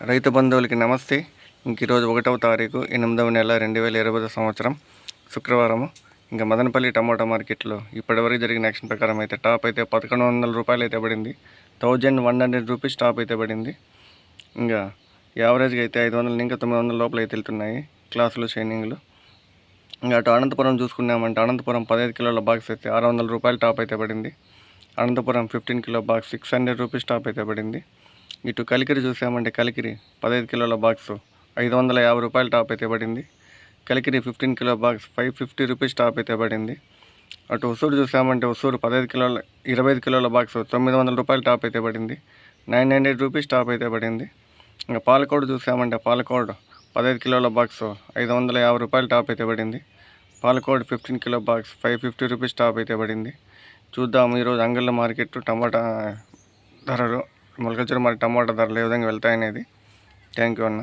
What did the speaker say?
రైతు బంధువులకి నమస్తే. ఇంక ఈరోజు ఒకటవ తారీఖు ఎనిమిదవ నెల రెండు వేల ఇరవై సంవత్సరం శుక్రవారము. ఇంకా మదనపల్లి టమాటా మార్కెట్లో ఇప్పటివరకు జరిగిన యాక్షన్ ప్రకారం అయితే టాప్ అయితే పదకొండు వందల రూపాయలు అయితే పడింది. Thousand one hundred rupees top అయితే పడింది. ఇంకా యావరేజ్గా అయితే ఐదు వందల ఇంకా తొమ్మిది వందల లోపల అయితే వెళ్తున్నాయి క్లాసులు షైనింగ్లు. ఇంకా అటు అనంతపురం చూసుకున్నామంటే అనంతపురం పదహైదు కిలోల బాక్స్ అయితే ఆరు వందల రూపాయలు టాప్ అయితే పడింది. Anantapuram fifteen kilo box six hundred rupees top అయితే పడింది. ఇటు కలికిరి చూసామంటే కలికిరి. పదహైదు కిలోల బాక్స్. ఐదు వందల యాభై రూపాయలు టాప్ అయితే పడింది. Kalikiri fifteen kilo box five fifty rupees top అయితే పడింది. అటు ఉసూరు చూసామంటే ఉసూరు పదహైదు కిలోల ఇరవై ఐదు కిలోల బాక్స్ తొమ్మిది వందల రూపాయలు టాప్ అయితే పడింది. నైన్ హండ్రెడ్ రూపీస్ టాప్ అయితే పడింది. ఇంకా పాలకోడు చూసామంటే పాలకోడు పదహైదు కిలోల బాక్స్ ఐదు వందల యాభై రూపాయలు టాప్ అయితే పడింది. Palakode fifteen kilo box five fifty rupees top అయితే పడింది. చూద్దాం ఈరోజు అంగళ్ళ మార్కెట్ టమాటా ధరలు. మొలకచ్చూరు మరి టమాటా ధరలు ఏ విధంగా వెళ్తాయనేది థ్యాంక్ యూ అన్న.